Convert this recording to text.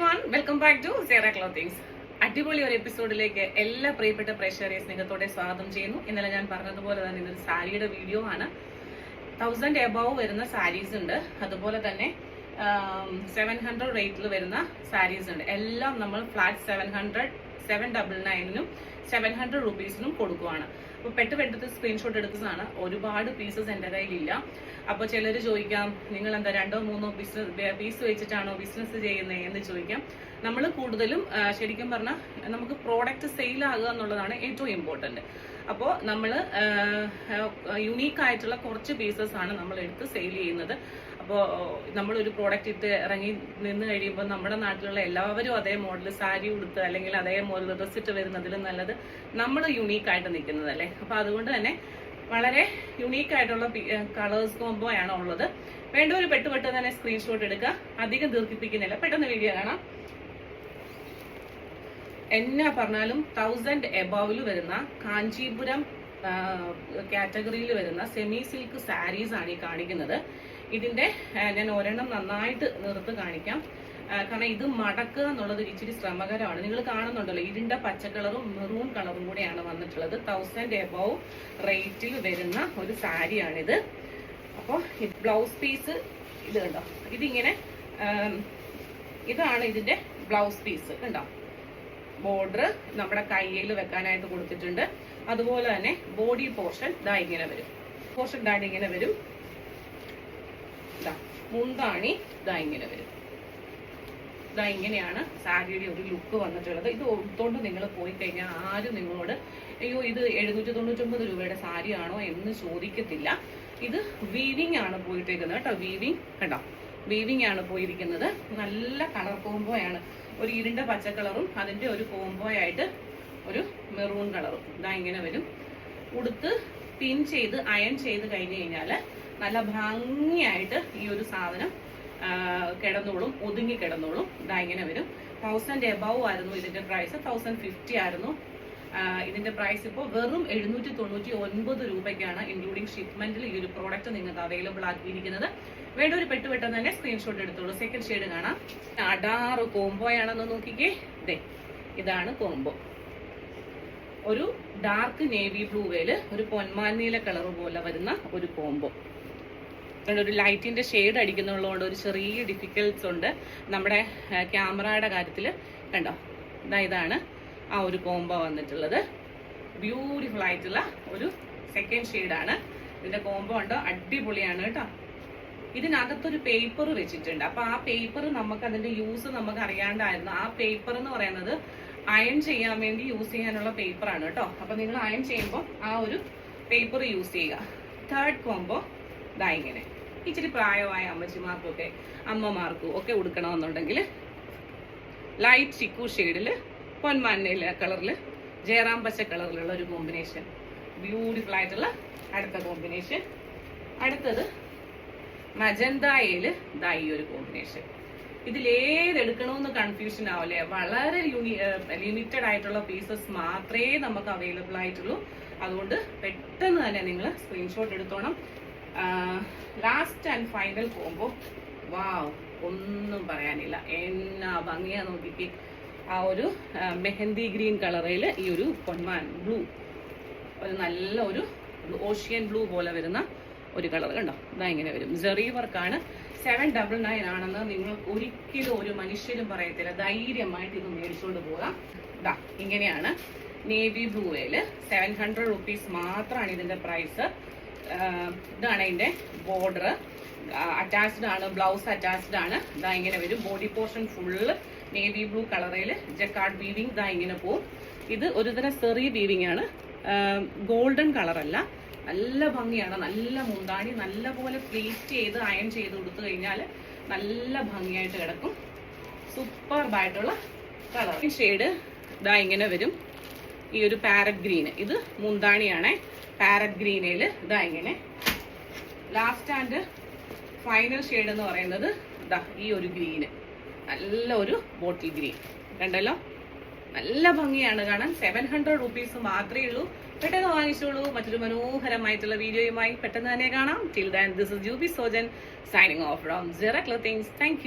One welcome back to Zera clothings അടിപൊളി ഒരു എപ്പിസോഡിലേക്ക് എല്ലാ പ്രിയപ്പെട്ട പ്രേക്ഷകരെ സ്നേഹത്തോടെ സ്വാഗതം ചെയ്യുന്നു. ഇന്നലെ ഞാൻ പറഞ്ഞതുപോലെ തന്നെ ഇതൊരു സാരിയുടെ വീഡിയോ ആണ്. തൗസൻഡ് എബവ് വരുന്ന സാരീസ് ഉണ്ട്. അതുപോലെ തന്നെ സെവൻ ഹൺഡ്രഡ് റേറ്റിൽ വരുന്ന സാരീസ് ഉണ്ട്. എല്ലാം നമ്മൾ flat seven hundred seven double നയനിനും seven hundred റുപ്പീസിനും കൊടുക്കുവാണ്. അപ്പോൾ പെട്ട് പെട്ടെന്ന് സ്ക്രീൻഷോട്ട് എടുത്തതാണ്. ഒരുപാട് പീസസ് എന്റെ കയ്യിലില്ല. അപ്പോൾ ചിലർ ചോദിക്കാം നിങ്ങൾ എന്താ രണ്ടോ മൂന്നോ ബിസിനസ് പീസ് വെച്ചിട്ടാണോ ബിസിനസ് ചെയ്യുന്നത് എന്ന് ചോദിക്കാം. നമ്മൾ കൂടുതലും ശരിക്കും പറഞ്ഞാൽ നമുക്ക് പ്രോഡക്റ്റ് സെയിൽ ആകുക എന്നുള്ളതാണ് ഏറ്റവും ഇമ്പോർട്ടന്റ് അപ്പോൾ നമ്മൾ യുണീക്ക് ആയിട്ടുള്ള കുറച്ച് പീസസ് ആണ് നമ്മൾ എടുത്ത് സെയിൽ ചെയ്യുന്നത്. അപ്പോൾ നമ്മളൊരു പ്രോഡക്റ്റ് ഇട്ട് ഇറങ്ങി നിന്ന് കഴിയുമ്പോൾ നമ്മുടെ നാട്ടിലുള്ള എല്ലാവരും അതേ മോഡൽ സാരി ഉടുത്ത് അല്ലെങ്കിൽ അതേ മോഡൽ ഡ്രസ് ഇട്ട് വരുന്നതിലും നല്ലത് നമ്മൾ യുണീക്ക് ആയിട്ട് നിൽക്കുന്നതല്ലേ അപ്പോൾ അതുകൊണ്ട് തന്നെ വളരെ യുണീക്ക് ആയിട്ടുള്ള കളേഴ്സ് കോംബോ ആണ് ഉള്ളത്. വേണ്ട ഒരു പെട്ട് പെട്ട് തന്നെ സ്ക്രീൻഷോട്ട് എടുക്കുക. അധികം ദീർഘിപ്പിക്കുന്നില്ല. പെട്ടെന്ന് വീഡിയോ കാണാം. എന്നാ പറഞ്ഞാലും തൗസൻഡ് എബോവിൽ വരുന്ന കാഞ്ചീപുരം കാറ്റഗറിയിൽ വരുന്ന സെമി സിൽക്ക് സാരീസ് ആണ് ഈ കാണിക്കുന്നത്. ഇതിന്റെ ആ, ഞാൻ ഒരെണ്ണം നന്നായിട്ട് നിർത്ത് കാണിക്കാം. കാരണം ഇത് മടക്കുക എന്നുള്ളത് ഇച്ചിരി ശ്രമകരമാണ്. നിങ്ങൾ കാണുന്നുണ്ടല്ലോ ഇതിന്റെ പച്ച കളറും മെറൂൺ കളറും കൂടെയാണ് വന്നിട്ടുള്ളത്. തൗസൻഡ് എബവ് റേറ്റിൽ വരുന്ന ഒരു സാരിയാണിത്. അപ്പോൾ ബ്ലൗസ് പീസ് ഇത് കണ്ടോ? ഇതിങ്ങനെ ഇതാണ് ഇതിന്റെ ബ്ലൗസ് പീസ് കണ്ടോ? ബോർഡർ നമ്മുടെ കയ്യിൽ വെക്കാനായിട്ട് കൊടുത്തിട്ടുണ്ട്. അതുപോലെ തന്നെ ബോഡി പോർഷൻ ഇതാ ഇങ്ങനെ വരും. പോർഷൻ ഇതായിട്ട് ഇങ്ങനെ വരും. മുന്താണി ഇതാ ഇങ്ങനെ വരും. ഇതാ ഇങ്ങനെയാണ് സാരിയുടെ ഒരു ലുക്ക് വന്നിട്ടുള്ളത്. ഇത് ഒത്തോണ്ട് നിങ്ങൾ പോയി കഴിഞ്ഞാൽ ആരും നിങ്ങളോട് അയ്യോ ഇത് എഴുന്നൂറ്റി തൊണ്ണൂറ്റൊമ്പത് രൂപയുടെ സാരിയാണോ എന്ന് ചോദിക്കത്തില്ല. ഇത് വീവിങ് ആണ് പോയിട്ടേക്കുന്നത് കേട്ടോ വീവിങ് കണ്ടോ? വീവിങ് ആണ് പോയിരിക്കുന്നത്. നല്ല കളർ കോംബോയാണ് ഒരു ഇരുണ്ട പച്ച കളറും അതിന്റെ ഒരു കോംബോ ആയിട്ട് ഒരു മെറൂൺ കളറും ഇതാ ഇങ്ങനെ വരും. ഉടുത്ത് പിൻ ചെയ്ത് അയൺ ചെയ്ത് കഴിഞ്ഞ് കഴിഞ്ഞാൽ നല്ല ഭംഗിയായിട്ട് ഈ ഒരു സാധനം കിടന്നോളും ഒതുങ്ങി കിടന്നോളും. ഇതാ ഇങ്ങനെ വരും. തൗസൻഡ് എബവ് ആയിരുന്നു ഇതിന്റെ പ്രൈസ് തൗസൻഡ് ഫിഫ്റ്റി ആയിരുന്നു. ഇതിന്റെ പ്രൈസ് ഇപ്പോൾ വെറും എഴുന്നൂറ്റി തൊണ്ണൂറ്റി ഒൻപത് രൂപയ്ക്കാണ് ഇൻക്ലൂഡിംഗ് ഷിപ്മെന്റിൽ ഈ ഒരു പ്രോഡക്റ്റ് നിങ്ങൾക്ക് അവൈലബിൾ ആക്കിയിരിക്കുന്നത്. വേണ്ട ഒരു പെട്ടുപെട്ടെന്ന് തന്നെ സ്ക്രീൻഷോട്ട് എടുത്തോളൂ. സെക്കൻഡ് ഷെയ്ഡ് കാണാം. അടാറ് കോംബോയാണെന്ന് നോക്കിക്കേ. ദേ ഇതാണ് കോംബോ. ഒരു ഡാർക്ക് നേവി ബ്ലൂവേൽ ഒരു പൊന്മാൻ നീല കളർ പോലെ വരുന്ന ഒരു കോംബോ. ഒരു ലൈറ്റിന്റെ ഷെയ്ഡ് അടിക്കുന്നുള്ളതുകൊണ്ട് ഒരു ചെറിയ ഡിഫിക്കൽസ് ഉണ്ട്. നമ്മുടെ ക്യാമറയുടെ കാര്യത്തിൽ കണ്ടോ? ഇതാ ഇതാണ് ആ ഒരു കോംബോ വന്നിട്ടുള്ളത്. ബ്യൂട്ടിഫുൾ ആയിട്ടുള്ള ഒരു സെക്കൻഡ് ഷെയ്ഡാണ് ഇതിന്റെ കോംബോ ഉണ്ടോ അടിപൊളിയാണ് കേട്ടോ. ഇതിനകത്തൊരു പേപ്പർ വെച്ചിട്ടുണ്ട്. അപ്പോൾ ആ പേപ്പർ നമുക്ക് അതിന്റെ യൂസ് നമുക്ക് അറിയാണ്ടായിരുന്നു ആ പേപ്പർ എന്ന് പറയുന്നത് അയൺ ചെയ്യാൻ വേണ്ടി യൂസ് ചെയ്യാനുള്ള പേപ്പറാണ് കേട്ടോ. അപ്പോൾ നിങ്ങൾ അയൺ ചെയ്യുമ്പോൾ ആ ഒരു പേപ്പർ യൂസ് ചെയ്യുക. തേർഡ് കോംബോ ഇതാ ഇങ്ങനെ. ഇച്ചിരി പ്രായമായ അമ്മച്ചിമാർക്കൊക്കെ അമ്മമാർക്കും ഒക്കെ ഉടുക്കണമെന്നുണ്ടെങ്കിൽ ലൈറ്റ് ചിക്കു ഷെയ്ഡിൽ പൊന്മാനയില കളറിൽ ജയറാം പച്ച കളറിലുള്ള ഒരു കോമ്പിനേഷൻ ബ്യൂട്ടിഫുൾ ആയിട്ടുള്ള അടുത്ത കോമ്പിനേഷൻ അടുത്തത് മജന്തയിൽ ഇതാ ഈ ഒരു കോമ്പിനേഷൻ ഇതിൽ ഏതെടുക്കണമെന്ന് കൺഫ്യൂഷൻ ആവില്ലേ? വളരെ ലിമിറ്റഡ് ആയിട്ടുള്ള പീസസ് മാത്രമേ നമുക്ക് അവൈലബിൾ ആയിട്ടുള്ളൂ. അതുകൊണ്ട് പെട്ടെന്ന് തന്നെ നിങ്ങൾ screenshot എടുത്തോണം. Last and final combo wow ഒന്നും പറയാനില്ല. എന്നാ ഭംഗിയാ നോക്കിക്ക്. ആ ഒരു മെഹന്തി ഗ്രീൻ കളറിൽ ഈ ഒരു പൊന്മാൻ ബ്ലൂ ഒരു നല്ല ഒരു ഓഷ്യൻ ബ്ലൂ പോലെ വരുന്ന ഒരു കളർ കണ്ടോ? ഇതാ ഇങ്ങനെ വരും. ജെറി വർക്കാണ് സെവൻ ഡബിൾ നയൻ ആണെന്ന് നിങ്ങൾ ഒരിക്കലും ഒരു മനുഷ്യരും പറയത്തില്ല. ധൈര്യമായിട്ട് ഇത് മേടിച്ചുകൊണ്ട് പോകാം. ഇതാ ഇങ്ങനെയാണ്. നേവി ബ്ലൂവേൽ സെവൻ ഹൺഡ്രഡ് റുപ്പീസ് മാത്രമാണ് ഇതിന്റെ പ്രൈസ് ഇതാണ് അതിന്റെ ബോർഡർ അറ്റാച്ച്ഡ് ആണ് ബ്ലൗസ് അറ്റാച്ച്ഡ് ആണ്. ഇതാ ഇങ്ങനെ വരും. Body portion full navy blue കളറിൽ ജക്കാർഡ് വീവിങ് ഇതാ ഇങ്ങനെ പോവും. ഇത് ഒരു ഒരുതരം സെറി വീവിങ് ആണ്. ഗോൾഡൻ കളറല്ല നല്ല ഭംഗിയാണ്. നല്ല മുന്താണി നല്ല പോലെ ചെയ്ത് അയൺ ചെയ്ത് കൊടുത്തു കഴിഞ്ഞാൽ നല്ല ഭംഗിയായിട്ട് കിടക്കും. സൂപ്പർബായിട്ടുള്ള കളർ ഷെയ്ഡ് ഇതാ ഇങ്ങനെ വരും. ഈ ഒരു പാരറ്റ് ഗ്രീന് ഇത് മുന്താണിയാണേ. പാരറ്റ് ഗ്രീനിൽ ഇതാ ഇങ്ങനെ. ലാസ്റ്റ് ആൻഡ് ഫൈനൽ ഷെയ്ഡ് എന്ന് പറയുന്നത് ഇതാ ഈ ഒരു ഗ്രീന് നല്ല ഒരു ബോട്ടിൽ ഗ്രീൻ കണ്ടല്ലോ? നല്ല ഭംഗിയാണ് കാണാൻ. സെവൻ ഹൺഡ്രഡ് റുപ്പീസ് മാത്രമേ ഉള്ളൂ. പെട്ടെന്ന് വാങ്ങിച്ചോളൂ. മറ്റൊരു മനോഹരമായിട്ടുള്ള വീഡിയോയുമായി പെട്ടെന്ന് തന്നെ കാണാം. Till then this is U B Sojan signing off from Zera clothings thank